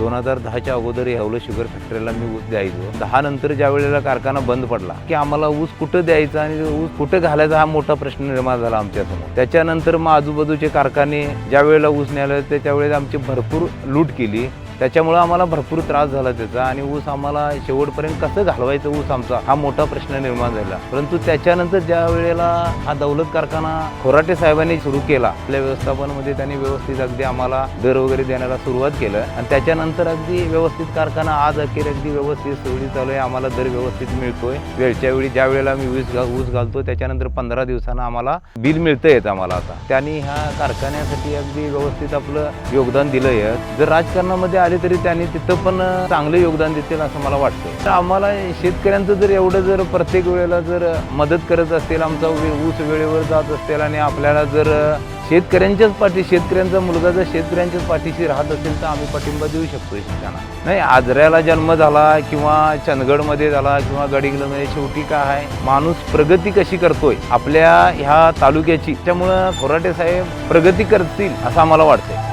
दोन हजार दहाच्या अगोदर येवलं शुगर फॅक्टरीला मी ऊस द्यायचो. दहा नंतर ज्या वेळेला कारखाना बंद पडला की आम्हाला ऊस कुठं द्यायचा आणि ऊस कुठं घालायचा हा मोठा प्रश्न निर्माण झाला आमच्यासमोर त्याच्यानंतर मग आजूबाजूचे कारखाने ज्या वेळेला ऊस न्यायला त्याच्या वेळेला आमची भरपूर लूट केली. त्याच्यामुळं आम्हाला भरपूर त्रास झाला त्याचा आणि ऊस आम्हाला शेवटपर्यंत कसं घालवायचं ऊस आमचा हा मोठा प्रश्न निर्माण झाला. परंतु त्याच्यानंतर ज्या वेळेला हा दौलत कारखाना खोराटे साहेबांनी सुरू केला आपल्या व्यवस्थापनामध्ये त्यांनी व्यवस्थित अगदी आम्हाला दर वगैरे देण्याला सुरुवात केलं आणि त्याच्यानंतर अगदी व्यवस्थित कारखाना आज अखेर अगदी व्यवस्थित सोयी चालू आहे आम्हाला दर व्यवस्थित मिळतोय. वेळच्या वेळी ज्या वेळेला मी ऊस ऊस घालतो त्याच्यानंतर पंधरा दिवसांना आम्हाला बिल मिळतं येत आम्हाला आता. त्यांनी ह्या कारखान्यासाठी अगदी व्यवस्थित आपलं योगदान दिलंय. जर राजकारणामध्ये आले तरी त्यांनी तिथं पण चांगलं योगदान देतील असं मला वाटतं तर आम्हाला शेतकऱ्यांचं जर एवढं जर प्रत्येक वेळेला जर मदत करत असतील आमचा वे- ऊस वेळेवर जात असतील आणि आपल्याला जर शेतकऱ्यांच्याच पाठी शेतकऱ्यांचा मुलगा जर शेतकऱ्यांच्याच पाठीशी राहत असेल तर आम्ही पाठिंबा देऊ शकतो त्यांना नाही आजऱ्याला जन्म झाला किंवा चंदगडमध्ये झाला किंवा गडिंगलमध्ये शेवटी काय आहे माणूस प्रगती कशी करतोय आपल्या ह्या तालुक्याची त्यामुळं खोराटे साहेब प्रगती करतील असं आम्हाला वाटतंय.